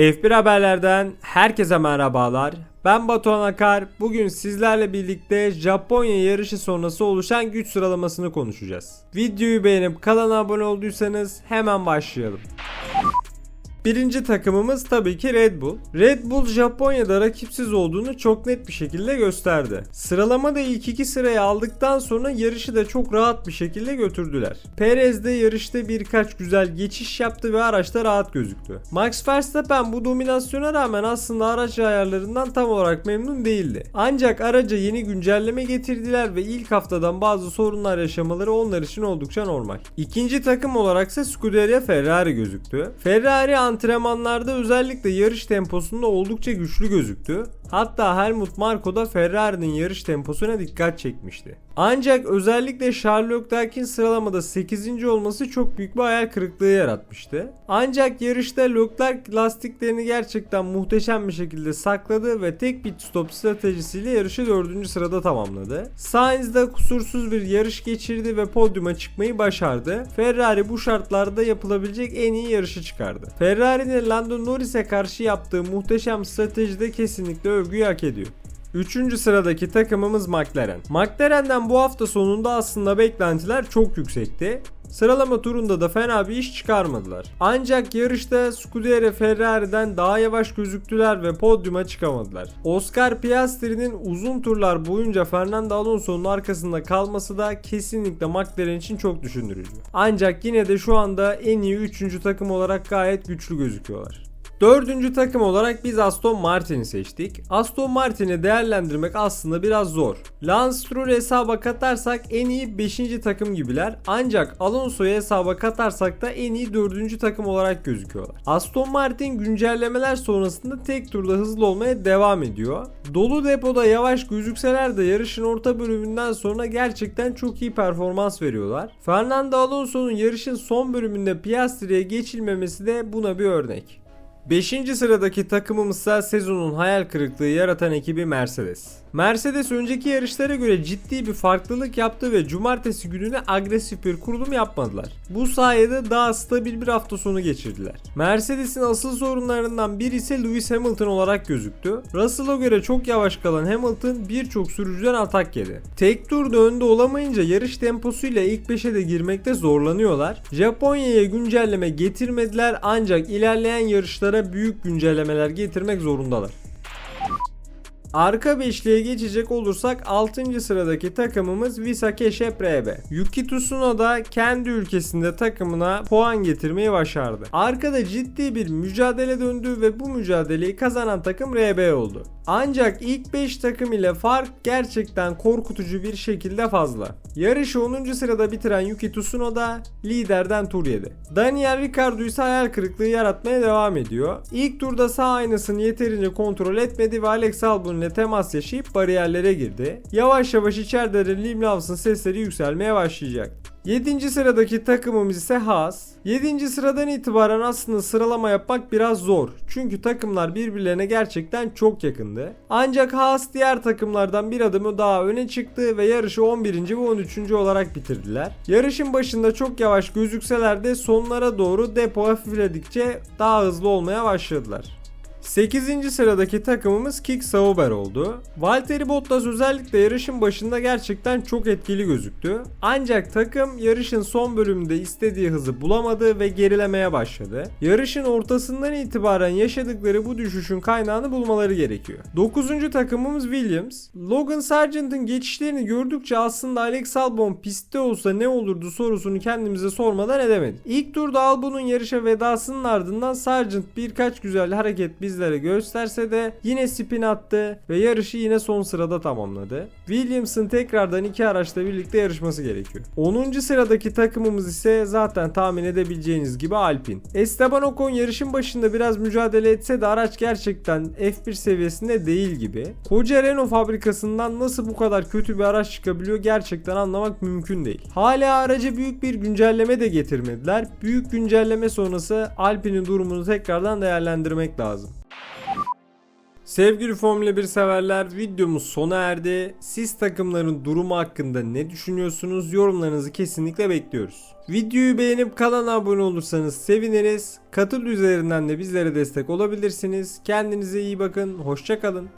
F1 haberlerden herkese merhabalar. Ben Batuhan Akar. Bugün sizlerle birlikte Japonya yarışı sonrası oluşan güç sıralamasını konuşacağız. Videoyu beğenip kanala abone olduysanız hemen başlayalım. Birinci takımımız tabii ki Red Bull. Red Bull Japonya'da rakipsiz olduğunu çok net bir şekilde gösterdi. Sıralamada ilk iki sırayı aldıktan sonra yarışı da çok rahat bir şekilde götürdüler. Perez de yarışta birkaç güzel geçiş yaptı ve araçta rahat gözüktü. Max Verstappen bu dominasyona rağmen aslında araç ayarlarından tam olarak memnun değildi. Ancak araca yeni güncelleme getirdiler ve ilk haftadan bazı sorunlar yaşamaları onlar için oldukça normal. İkinci takım olaraksa Scuderia Ferrari gözüktü. Ferrari antrenmanlarda özellikle yarış temposunda oldukça güçlü gözüktü. Hatta Helmut Marko da Ferrari'nin yarış temposuna dikkat çekmişti. Ancak özellikle Charles Leclerc'in sıralamada 8. olması çok büyük bir hayal kırıklığı yaratmıştı. Ancak yarışta Leclerc lastiklerini gerçekten muhteşem bir şekilde sakladı ve tek pit stop stratejisiyle yarışı 4. sırada tamamladı. Sainz de kusursuz bir yarış geçirdi ve podyuma çıkmayı başardı. Ferrari bu şartlarda yapılabilecek en iyi yarışı çıkardı. Ferrari'nin Lando Norris'e karşı yaptığı muhteşem stratejide kesinlikle övgüyü hak ediyor. Üçüncü sıradaki takımımız McLaren. McLaren'den bu hafta sonunda aslında beklentiler çok yüksekti. Sıralama turunda da fena bir iş çıkarmadılar. Ancak yarışta Scuderia Ferrari'den daha yavaş gözüktüler ve podyuma çıkamadılar. Oscar Piastri'nin uzun turlar boyunca Fernando Alonso'nun arkasında kalması da kesinlikle McLaren için çok düşündürücü. Ancak yine de şu anda en iyi 3. takım olarak gayet güçlü gözüküyorlar. Dördüncü takım olarak biz Aston Martin'i seçtik. Aston Martin'i değerlendirmek aslında biraz zor. Lance Stroll'ü hesaba katarsak en iyi 5. takım gibiler. Ancak Alonso'yu hesaba katarsak da en iyi 4. takım olarak gözüküyorlar. Aston Martin güncellemeler sonrasında tek turda hızlı olmaya devam ediyor. Dolu depoda yavaş gözükseler de yarışın orta bölümünden sonra gerçekten çok iyi performans veriyorlar. Fernando Alonso'nun yarışın son bölümünde Piastri'ye geçilmemesi de buna bir örnek. 5. sıradaki takımımızsa sezonun hayal kırıklığı yaratan ekibi Mercedes. Mercedes önceki yarışlara göre ciddi bir farklılık yaptı ve cumartesi gününe agresif bir kurulum yapmadılar. Bu sayede daha stabil bir hafta sonu geçirdiler. Mercedes'in asıl sorunlarından biri ise Lewis Hamilton olarak gözüktü. Russell'a göre çok yavaş kalan Hamilton birçok sürücüden atak yedi. Tek turda önde olamayınca yarış temposuyla ilk 5'e de girmekte zorlanıyorlar. Japonya'ya güncelleme getirmediler ancak ilerleyen yarışlara büyük güncellemeler getirmek zorundalar. Arka beşliğe geçecek olursak 6. sıradaki takımımız Visa Şep RB. Yuki Tsunoda kendi ülkesinde takımına puan getirmeyi başardı. Arkada ciddi bir mücadele döndü ve bu mücadeleyi kazanan takım RB oldu. Ancak ilk 5 takım ile fark gerçekten korkutucu bir şekilde fazla. Yarışı 10. sırada bitiren Yuki Tsunoda liderden tur yedi. Daniel Ricciardo ise hayal kırıklığı yaratmaya devam ediyor. İlk turda sağ aynasını yeterince kontrol etmedi ve Alex Albon ile temas yaşayıp bariyerlere girdi. Yavaş yavaş içeride de Liam Lawson sesleri yükselmeye başlayacak. 7. sıradaki takımımız ise Haas. 7. sıradan itibaren aslında sıralama yapmak biraz zor. Çünkü takımlar birbirlerine gerçekten çok yakındı. Ancak Haas diğer takımlardan bir adımı daha öne çıktı ve yarışı 11. ve 13. olarak bitirdiler. Yarışın başında çok yavaş gözükseler de sonlara doğru depo hafifledikçe daha hızlı olmaya başladılar. 8. sıradaki takımımız Kick Sauber oldu. Valtteri Bottas özellikle yarışın başında gerçekten çok etkili gözüktü. Ancak takım yarışın son bölümünde istediği hızı bulamadı ve gerilemeye başladı. Yarışın ortasından itibaren yaşadıkları bu düşüşün kaynağını bulmaları gerekiyor. 9. takımımız Williams. Logan Sargent'ın geçişlerini gördükçe aslında Alex Albon pistte olsa ne olurdu sorusunu kendimize sormadan edemedik. İlk turda Albon'un yarışa vedasının ardından Sargent birkaç güzel hareket bizlere gösterse de yine spin attı ve yarışı yine son sırada tamamladı. Williams'ın tekrardan iki araçla birlikte yarışması gerekiyor. 10. sıradaki takımımız ise zaten tahmin edebileceğiniz gibi Alpine. Esteban Ocon yarışın başında biraz mücadele etse de araç gerçekten F1 seviyesinde değil gibi. Koca Renault fabrikasından nasıl bu kadar kötü bir araç çıkabiliyor gerçekten anlamak mümkün değil. Hala araca büyük bir güncelleme de getirmediler. Büyük güncelleme sonrası Alpine'in durumunu tekrardan değerlendirmek lazım. Sevgili Formula 1 severler videomuz sona erdi. Siz takımların durumu hakkında ne düşünüyorsunuz? Yorumlarınızı kesinlikle bekliyoruz. Videoyu beğenip kanala abone olursanız seviniriz. Katıl üzerinden de bizlere destek olabilirsiniz. Kendinize iyi bakın. Hoşçakalın.